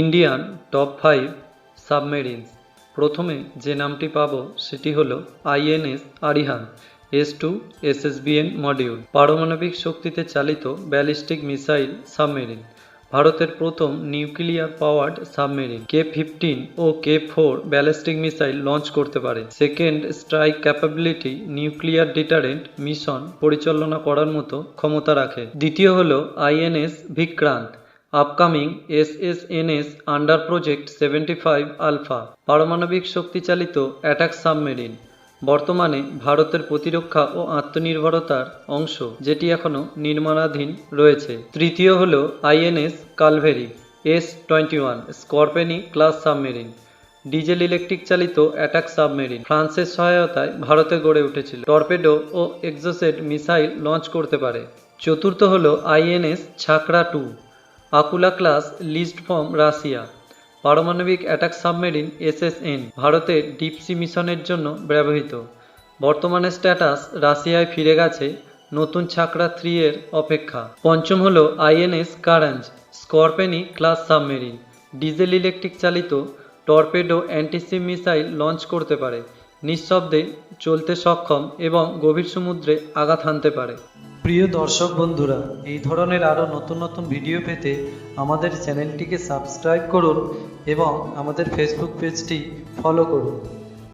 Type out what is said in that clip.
Indian top five submarines. প্রথমে যে নামটি পাব সেটি হল INS Arihant, S two SSBN module. পারমাণবিক শক্তিতে চালিত ব্যালিস্টিক মিসাইল সাবমেরিন, ভারতের প্রথম nuclear powered submarine. K fifteen ও K four ballistic missile launch করতে পারে। Second strike capability nuclear deterrent mission পরিচালনা করার মতো ক্ষমতা রাখে। দ্বিতীয় হল INS Vikrant upcoming SSNs under project seventy five alpha পারমাণবিক শক্তিচালিত অ্যাটাক সাবমেরিন বর্তমানে ভারতের প্রতিরক্ষা ও আত্মনির্ভরতার অংশ, যেটি এখনও নির্মাণাধীন রয়েছে। তৃতীয় হল INS Kalvari S twenty one Scorpene class submarine diesel electric চালিত অ্যাটাক সাবমেরিন ফ্রান্সের সহায়তায় ভারতে গড়ে উঠেছিল। টর্পেডো ও এক্সোসেট মিসাইল লঞ্চ করতে পারে। চতুর্থ হল INS Chakra two Akula class leased from Russia পারমাণবিক অ্যাটাক সাবমেরিন এসএসএন ভারতের ডিপসি মিশনের জন্য ব্যবহৃত। বর্তমানে স্ট্যাটাস রাশিয়ায় ফিরে গেছে নতুন ছাকরা থ্রি এর অপেক্ষা। পঞ্চম হল INS Karanj Scorpene class submarine diesel electric চালিত torpedo anti ship missile launch করতে পারে। নিঃশব্দে চলতে সক্ষম এবং গভীর সমুদ্রে আঘাত হানতে পারে। প্রিয় দর্শক বন্ধুরা, এই ধরনের আরও নতুন নতুন ভিডিও পেতে আমাদের চ্যানেলটিকে সাবস্ক্রাইব করুন এবং আমাদের ফেসবুক পেজটি ফলো করুন।